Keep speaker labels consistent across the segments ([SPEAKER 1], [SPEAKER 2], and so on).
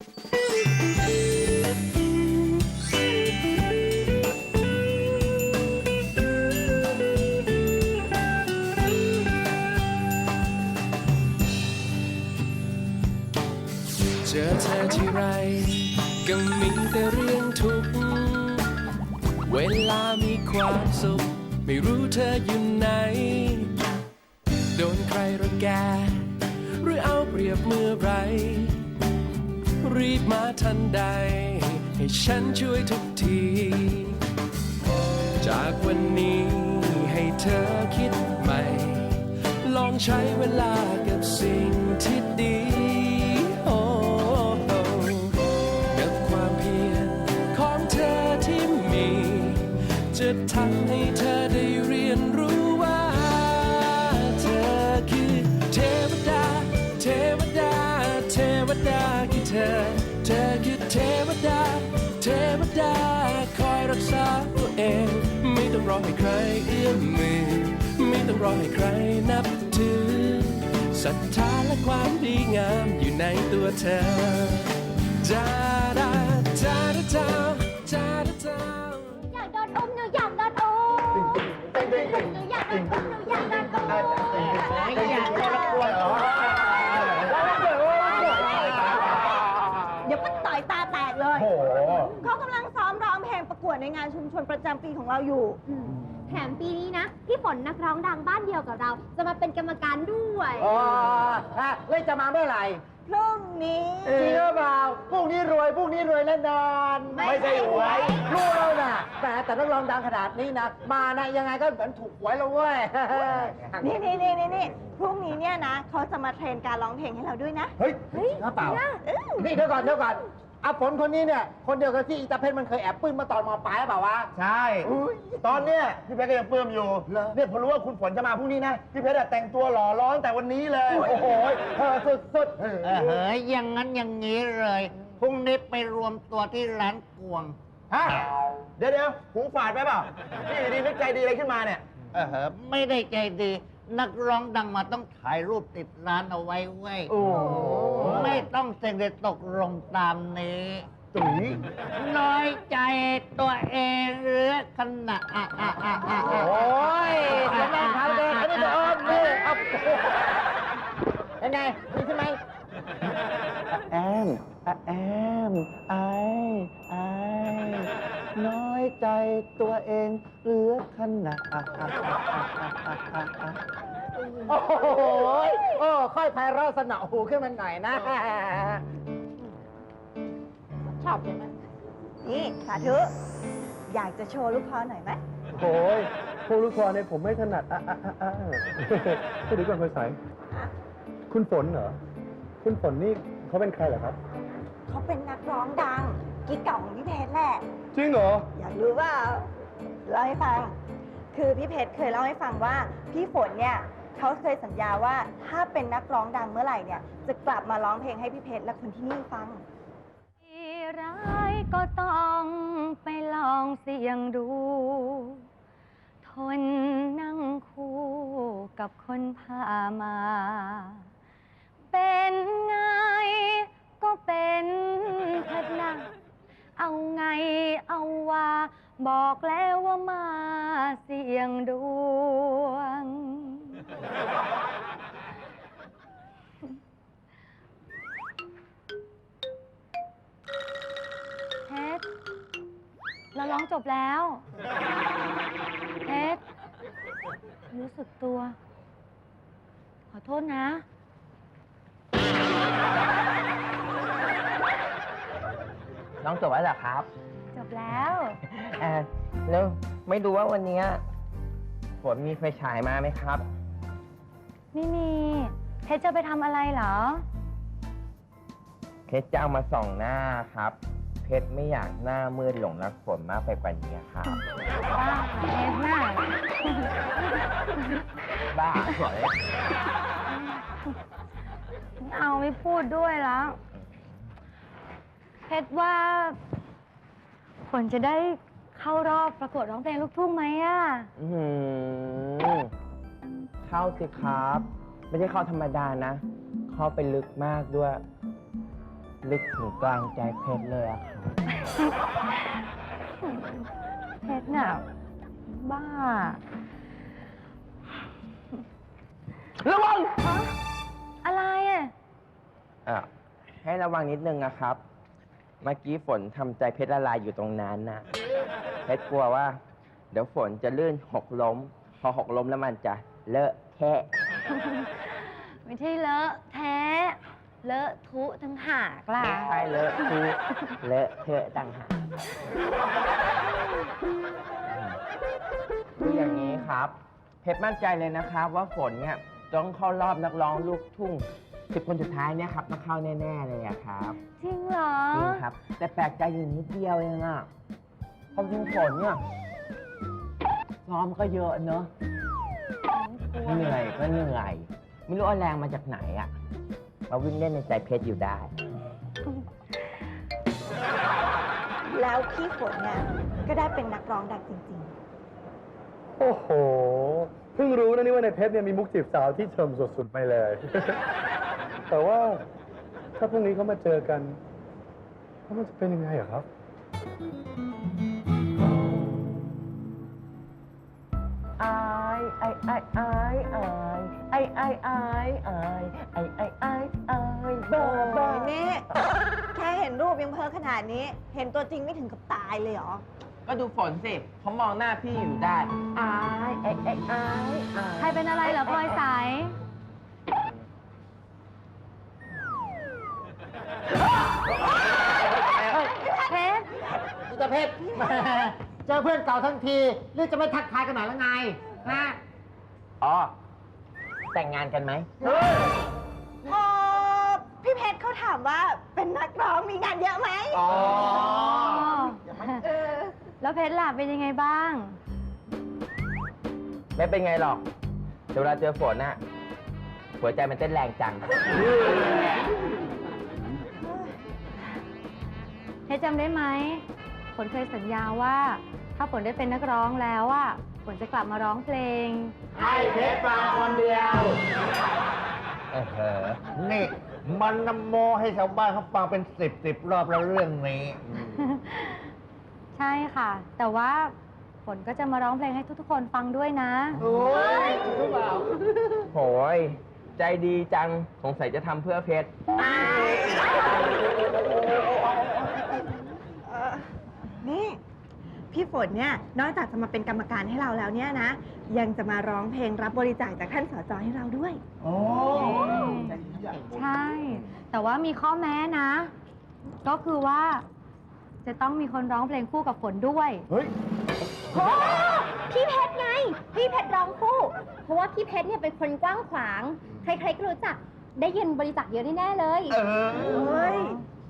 [SPEAKER 1] เจอเธอที่ไรก็มีแต่เรื่องทุกข์ เวลามีความสุข ไม่รู้เธออยู่ไหน โดนใครรังแก หรือเอาเปรียบเมื่อไร รีบมาทันใด ให้ฉันช่วยทุกที จากวันนี้ให้เธอคิดใหม่ ลองใช้เวลากับสิ่งที่ดีโอ้กับความเพียรของเธอที่มี จะทำให้เธอ องรอให้ใครนับถือศรัทธาและความดีงามอยู่ในตัวเธอจาดาจาดาจาจาดาจา
[SPEAKER 2] อยากโดนอุ้มหนูอยากโดนอุ้มหนูอยากโดนอุ้มหนูอยากโดนอุ้มเดี๋ยวก็ต่อยตาแตกเลย
[SPEAKER 3] โอ้โห
[SPEAKER 2] เขากำลังซ้อมร้องเพลงประกวดในงานชุมชนประจำปีของเราอยู่
[SPEAKER 4] แถมปีนี้นะ พี่ฝนนักร้องดังบ้านเดียวกับเรา จะมาเป็นกรรมการด้วย
[SPEAKER 3] อ๋อฮะเล่นจะมาเมื่อไหร่
[SPEAKER 2] พรุ่งนี้
[SPEAKER 3] จริงหรือเปล่าพรุ่งนี้รวยพรุ่งนี้รวยแน่นอน
[SPEAKER 2] ไม่ใช่หวย
[SPEAKER 3] รู้แล้วนะแต่แต่นักร้องดังขนาดนี้นะ มานะยังไงก็เหมือนถูกหวยแล้วเว้ย
[SPEAKER 2] นี่นี่นี่นี่นี่พรุ่งนี้เนี่ยนะเขาจะมาเทรนการร้องเพลงให้เราด้วยนะ
[SPEAKER 3] เฮ้ยจริงหรือเปล่า
[SPEAKER 2] เออ
[SPEAKER 3] นี่เดี๋ยวก่อนเดี๋ยวก่อน อาฝนคนนี้เนี่ย คนเดียวกับที่อีตาเพชรมันเคยแอบปื้นมาตอนมปลายหรือเปล่าวะ
[SPEAKER 5] ใช่
[SPEAKER 3] อุ๊ย
[SPEAKER 5] ตอนเนี้ยพี่เพชรก็ยังปลื้มอยู่
[SPEAKER 3] เหรอ
[SPEAKER 5] เนี่ยพอรู้ว่าคุณฝนจะมาพรุ่งนี้นะ พี่เพชรอะแต่งตัวหล่อร้อนแต่วันนี้เลย โอ้โหเธอสุดๆ
[SPEAKER 3] เออ
[SPEAKER 6] เออเฮ้ยอย่างนั้นอย่างนี้เลยพรุ่งนี้ไปรวมตัวที่ร้านกวง
[SPEAKER 5] ฮะ เดี๋ยวเดี๋ยวหูฝาดไปเปล่านี่อยู่ดีนึกใจดีอะไรขึ้นมาเนี่ย
[SPEAKER 6] เออเหอะไม่ได้ใจดี นักร้องดังมาต้องถ่ายรูปติดร้านเอาไว้เว้ย
[SPEAKER 5] โอ้
[SPEAKER 6] ไม่ต้องเซ็นเลยตกลงตามนี้
[SPEAKER 5] ตุ๋ย
[SPEAKER 6] น้อยใจตัวเองหรือขนาดอะอะอะอะอะ
[SPEAKER 3] โอ้ยเสียงแรงขาวแดงอันนี้จะอ้อมนี่เอาเป็นไงดีใช่ไหม
[SPEAKER 5] แอมอะแอมไอไอน้อยใจตัวเอง เหลือขนาดอะอะอะอะอะอะอะ
[SPEAKER 3] โอ้โหโอ้ค่อยไพเราะสนอหูขึ้นมาหน่อยนะ
[SPEAKER 2] ชอบใช่ไหมนี่สาธุอยากจะโชว์ลูกคอหน่อยไหม
[SPEAKER 7] โอ้ยพวกลูกคอเนี่ยผมไม่ถนัดอะอะอะอะเดี๋ยวก่อนพลอยสายคุณฝนเหรอ คุณฝนนี่เขาเป็นใครเหรอครับ
[SPEAKER 2] เขาเป็นนักร้องดังกิ๊กเก่าของพี่เพชรแหละ
[SPEAKER 7] จริงเหรอ
[SPEAKER 2] อยากรู้ว่า เล่าให้ฟัง คือพี่เพชรเคยเล่าให้ฟังว่า พี่ฝนเนี่ยเขาเคยสัญญาว่าถ้าเป็นนักร้องดังเมื่อไหร่เนี่ยจะกลับมาร้องเพลงให้พี่เพชรและคนที่นี่ฟัง
[SPEAKER 4] ร้ายก็ต้องไปลองเสี่ยงดู ทนนั่งคู่กับคนพามา เป็นไงก็เป็นเถิดนะ เอาไงเอาว่า บอกแล้วว่ามาเสี่ยงดวง เพชรเราร้องจบแล้ว เพชรรู้สึกตัว ขอโทษนะ
[SPEAKER 8] น้องจบแล้วเหรอครับ
[SPEAKER 4] จบแล้ว
[SPEAKER 8] แอนแล้วไม่รู้ว่าวันเนี้ยฝนมีไฟฉายมาไหมครับ
[SPEAKER 4] ไม่มีเพชรจะไปทำอะไรเหรอ
[SPEAKER 8] เพชรจะเอามาส่องหน้าครับ เพชรไม่อยากหน้ามืดหลงรักฝนมากไปกว่านี้ครับ
[SPEAKER 4] บ้าเพชรน่ะ
[SPEAKER 8] บ้าเหรอ
[SPEAKER 4] ไม่เอาไม่พูดด้วยแล้ว เพชรว่าฝนจะได้เข้ารอบประกวดร้องเพลงลูกทุ่งไหมอะ
[SPEAKER 8] อื้อหือเข้าสิครับ ไม่ใช่เข้าธรรมดานะ เข้าไปลึกมากด้วย ลึกถึงกลางใจเพชรเลยอะครับ
[SPEAKER 4] เพชรน่ะบ้า
[SPEAKER 8] ระวัง
[SPEAKER 4] อะไรอะ
[SPEAKER 8] อะให้ระวังนิดนึงนะครับ เมื่อกี้ฝนทำใจเพชรละลายอยู่ตรงนั้นนะเพชรกลัวว่า เดี๋ยวฝนจะลื่นหกล้ม พอหกล้มแล้วมันจะเลอะแค่
[SPEAKER 4] ไม่ใช่เลอะแท้ เลอะทุทั้งหากล่ะ
[SPEAKER 8] ไม่ใช่เลอะคือเลอะเทอะต่างหากคืออย่างนี้ครับ เพชรมั่นใจเลยนะครับ ว่าฝนเนี่ยต้องเข้ารอบนักร้องลูกทุ่ง สิบคนสุดท้ายเนี่ยครับต้องเข้าแน่ๆเลยอะครับ
[SPEAKER 4] จริงเหรอ
[SPEAKER 8] จริงครับ แต่แปลกใจอยู่นิดเดียวเองอะความจริงฝนเนี่ยซ้อมก็เยอะเนอะเหนื่อยก็เหนื่อยไม่รู้เอาแรงมาจากไหนอะมาวิ่งเล่นในใจเพชรอยู่ได้
[SPEAKER 2] แล้วพี่ฝนเนี่ยก็ได้เป็นนักร้องดังจริง
[SPEAKER 7] โอ้โห เพิ่งรู้นะนี่ว่าในเพชรเนี่ยมีมุกจีบสาวที่เชิมสุดๆไปเลย แต่ว่าถ้าพรุ่งนี้เขามาเจอกันแล้วมันจะเป็นยังไงอะครับ
[SPEAKER 8] ไอไอไอไอไอไอไอไอไอไอไอไอ
[SPEAKER 2] ๆโอ้ยนี่ แค่เห็นรูปยังเพ้อขนาดนี้ เห็นตัวจริงไม่ถึงกับตายเลยเหรอ
[SPEAKER 8] ก็ดูฝนสิเขามองหน้าพี่อยู่ได้ไอไอไอไอ
[SPEAKER 4] ใครเป็นอะไรเหรอพลอยใสเพ
[SPEAKER 3] เพชรแหมเจอเพื่อนเก่าทั้งทีหรือจะไม่ทักทายกันหน่อยแล้วไงฮะ
[SPEAKER 8] อ๋อ แต่งงานกันไหม
[SPEAKER 2] อ๋อพี่เพชรเขาถามว่าเป็นนักร้องมีงานเยอะไหม
[SPEAKER 3] อ๋อ
[SPEAKER 2] เออ
[SPEAKER 4] แล้วเพชรล่ะเป็นยังไงบ้าง
[SPEAKER 8] ไม่เป็นไงหรอกแต่เวลาเจอฝนน่ะ หัวใจมันเต้นแรงจัง
[SPEAKER 4] เพชรจำได้ไหม ฝนเคยสัญญาว่า ถ้าฝนได้เป็นนักร้องแล้วอะฝนจะกลับมาร้องเพลง
[SPEAKER 3] ให้เพชรฟังคนเดียว
[SPEAKER 6] เออเหอะนี่มันนำโมให้ชาวบ้านเขาฟังเป็นสิบสิบรอบแล้วเรื่องนี้
[SPEAKER 4] ใช่ค่ะ แต่ว่าฝนก็จะมาร้องเพลงให้ทุกๆคนฟังด้วยนะ
[SPEAKER 3] โอ้ยจริงหรือเปล่า
[SPEAKER 8] โหยใจดีจัง สงสัยจะทำเพื่อเพชร
[SPEAKER 2] เออนี่ พี่ฝนเนี่ยนอกจากจะมาเป็นกรรมการให้เราแล้วเนี่ยนะ ยังจะมาร้องเพลงรับบริจาคจากท่านสจให้เราด้วย
[SPEAKER 3] โอ้
[SPEAKER 4] ใช่ แต่ว่ามีข้อแม้นะ ก็คือว่า จะต้องมีคนร้องเพลงคู่กับฝนด้วย
[SPEAKER 3] เฮ้ย
[SPEAKER 9] โอ้พี่เพชรไง พี่เพชรร้องคู่ เพราะว่าพี่เพชรเนี่ยเป็นคนกว้างขวาง ใครๆก็รู้จัก ได้เงินบริจาคเยอะแน่ๆเลย
[SPEAKER 6] เออ
[SPEAKER 2] เฮ้ย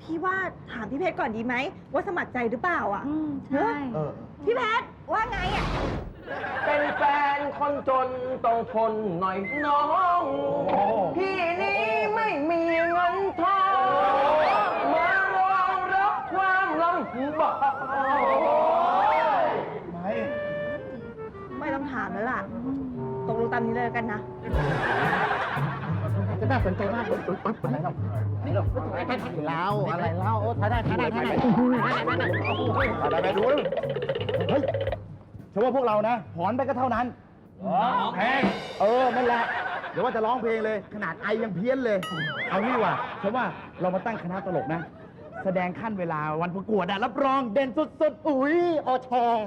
[SPEAKER 2] พี่ว่าถามพี่เพชรก่อนดีไหม ว่าสมัครใจหรือเปล่าอะ
[SPEAKER 4] อืมใช่
[SPEAKER 3] เออ
[SPEAKER 2] พี่เพชรว่าไงอะ
[SPEAKER 8] เป็นแฟนคนจนต้องทนหน่อยน้องพี่นี้ไม่มีเงินทองมารองรับความลำบาก
[SPEAKER 3] ไม่
[SPEAKER 2] ไม่ต้องถามแล้วล่ะ ตกลงตามนี้เลยกันนะ
[SPEAKER 3] จะน่าสนใจมากเลยอะไรเล่านี่เราเล่าอะไรเล่าโอ้ถ่ายได้ถ่ายได้ถ่ายได้ถ่ายได้ถ่ายได้ดูเฮ้ยฉันว่าพวกเรานะหอนไปก็เท่านั้นร้องเพลงเออนั่นแหละเดี๋ยวว่าจะร้องเพลงเลย ขนาดไอยังเพี้ยนเลย เอานี่ว่ะฉันว่าเรามาตั้งคณะตลกนะ แสดงขั้นเวลาวันประกวดอะรับรองเด่นสุดๆ อุ้ยอชร์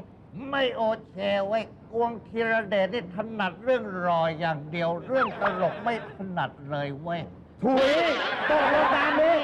[SPEAKER 6] ไม่โอเคไว้ยกวงธีรเดชนี่ถนัดเรื่องรอยอย่างเดียว เรื่องตลกไม่ถนัดเลยเว้ย
[SPEAKER 3] ถุยตกลงตามนี้